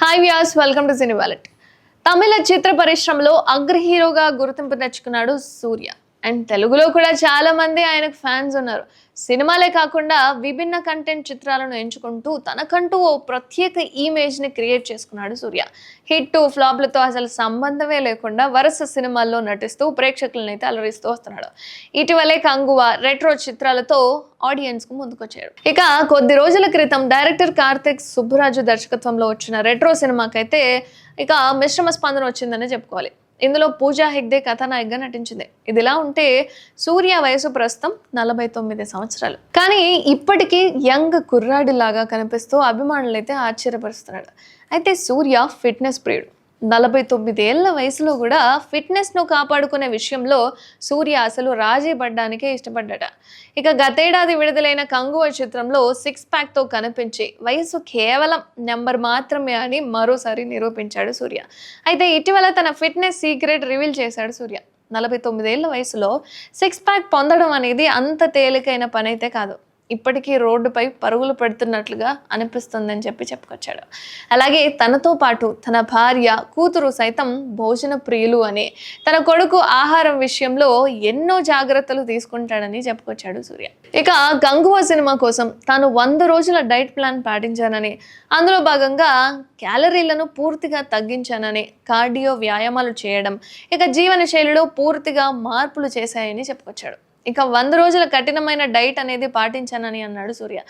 Hi Vyas welcome to cine wallet తమిళ చిత్ర పరిశ్రమలో అగ్ర హీరోగా గుర్తింపు తెచ్చుకున్నాడు సూర్య. అండ్ తెలుగులో కూడా చాలా మంది ఆయనకు ఫ్యాన్స్ ఉన్నారు. సినిమాలే కాకుండా విభిన్న కంటెంట్ చిత్రాలను ఎంచుకుంటూ తనకంటూ ఓ ప్రత్యేక ఇమేజ్ని క్రియేట్ చేసుకున్నాడు సూర్య. హిట్ ఫ్లాప్లతో అసలు సంబంధమే లేకుండా వరుస సినిమాల్లో నటిస్తూ ప్రేక్షకులను అయితే అలరిస్తూ వస్తున్నాడు. ఇటీవలే కంగువ రెట్రో చిత్రాలతో ఆడియన్స్కు ముందుకొచ్చాడు ఇక కొద్ది రోజుల క్రితం డైరెక్టర్ కార్తిక్ సుబ్బరాజు దర్శకత్వంలో వచ్చిన రెట్రో సినిమాకైతే ఇక మిశ్రమ స్పందన వచ్చిందనే చెప్పుకోవాలి. ఇందులో పూజా హెగ్డే కథానాయికగా నటించింది. ఇదిలా ఉంటే సూర్య వయసు ప్రస్తుతం నలభై తొమ్మిది సంవత్సరాలు. కానీ ఇప్పటికీ యంగ్ కుర్రాడిలాగా కనిపిస్తూ అభిమానులైతే ఆశ్చర్యపరుస్తున్నాడు అయితే సూర్య ఫిట్నెస్ ప్రియుడు. నలభై తొమ్మిదేళ్ళ వయసులో కూడా ఫిట్నెస్ను కాపాడుకునే విషయంలో సూర్య అసలు రాజీ పడ్డానికే ఇష్టపడ్డట. ఇక గతేడాది విడుదలైన కంగువ చిత్రంలో సిక్స్ ప్యాక్తో కనిపించి వయసు కేవలం నెంబర్ మాత్రమే అని మరోసారి నిరూపించాడు సూర్య. అయితే ఇటీవల తన ఫిట్నెస్ సీక్రెట్ రివీల్ చేశాడు సూర్య. నలభై తొమ్మిదేళ్ళ వయసులో సిక్స్ ప్యాక్ పొందడం అనేది అంత తేలికైన పని అయితే కాదు. ఇప్పటికీ రోడ్డుపై పరుగులు పెడుతున్నట్లుగా అనిపిస్తుందని చెప్పి చెప్పుకొచ్చాడు. అలాగే తనతో పాటు తన భార్య కూతురు సైతం భోజన ప్రియులు అని తన కొడుకు ఆహారం విషయంలో ఎన్నో జాగ్రత్తలు తీసుకుంటాడని చెప్పుకొచ్చాడు సూర్య. ఇక గంగువ సినిమా కోసం తాను వంద రోజుల డైట్ ప్లాన్ పాటించానని అందులో భాగంగా క్యాలరీలను పూర్తిగా తగ్గించానని కార్డియో వ్యాయామాలు చేయడం ఇక జీవన శైలిలో పూర్తిగా మార్పులు చేశాయని చెప్పుకొచ్చాడు. ఇక వంద రోజుల కఠినమైన డైట్ అనేది పాటించానని అన్నాడు సూర్య.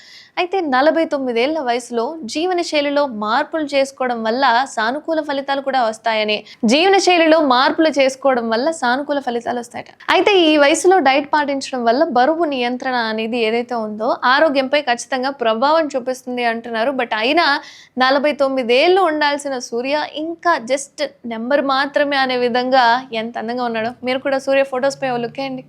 అయితే నలభై తొమ్మిదేళ్ళ వయసులో జీవన శైలిలో మార్పులు చేసుకోవడం వల్ల సానుకూల ఫలితాలు కూడా వస్తాయని. జీవన శైలిలో మార్పులు చేసుకోవడం వల్ల సానుకూల ఫలితాలు వస్తాయట. అయితే ఈ వయసులో డైట్ పాటించడం వల్ల బరువు నియంత్రణ అనేది ఏదైతే ఉందో ఆరోగ్యంపై ఖచ్చితంగా ప్రభావం చూపిస్తుంది అంటున్నారు. బట్ అయినా నలభై తొమ్మిదేళ్ళు ఉండాల్సిన సూర్య ఇంకా జస్ట్ నెంబర్ మాత్రమే అనే విధంగా ఎంత అందంగా ఉన్నాడో. మీరు కూడా సూర్య ఫొటోస్ పై లుక్ వేయండి.